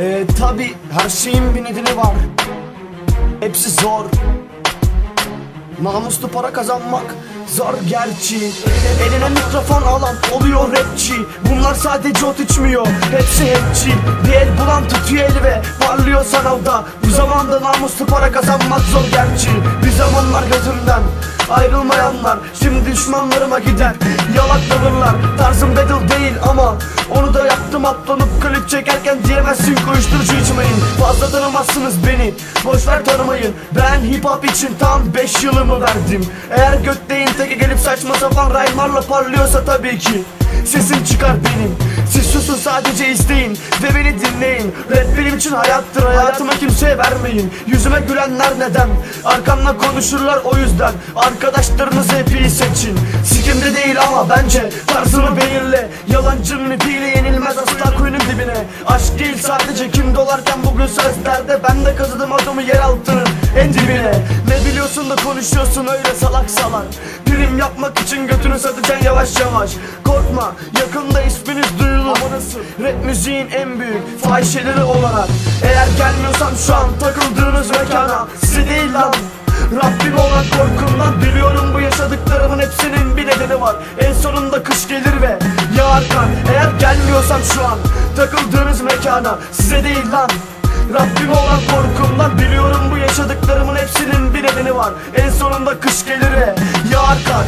Ee, tabi her şeyin bir nedeni var. Hepsi zor. Namuslu para kazanmak zor gerçi. Eline mikrofon alan oluyor rapçi. Bunlar sadece ot içmiyor hepsi hepçi. Bir el bulan tutuyor eli ve parlıyor sanalda Bu zamanda namuslu para kazanmak zor gerçi. Bir zamanlar gözümden ayrılmayanlar Şimdi düşmanlarıma gider. Yalak tavırlar Tarzım battle değil ama Yaptım atlanıp klip çekerken Diyemezsin uyuşturucu içmeyin. Fazla tanımazsınız beni Boşver tanımayın. Ben hip hop için tam 5 yılımı verdim. Eğer gökleyin teke gelip saçma sapan rhyme'larla parlıyorsa tabii ki Sesim çıkar benim Siz susun sadece izleyin Ve beni dinleyin. Rap benim için hayattır Hayatımı kimseye vermeyin. Yüzüme gülenler neden? Arkamdan konuşurlar o yüzden. Arkadaşlarınızı hep iyi seçin. Sikimde değil ama bence Tarzını belirle. Yalancının ipiyle yenilmez asla kuyunun dibine. Aşk değil sadece kim dolarken bugün sözlerde. Ben de kazıdım adımı yer altının en dibine Ne biliyorsun da konuşuyorsun öyle salak salak? Prim yapmak için götünü satacaksın yavaş yavaş. Korkma yakında isminiz duyulur. Rap müziğin en büyük fahişeleri olarak. Eğer gelmiyorsam şu an takıldığınız mekana. Size değil lan. Rabbim olan korkumdan biliyorum bu yaşadıklarımın hepsinin bir nedeni var. En sonunda kış gelir ve yağar kar Eğer gelmiyorsam şu an takıldığınız mekana. Size değil lan. Rabbim olan korkumdan biliyorum kış gelir ve yağar kar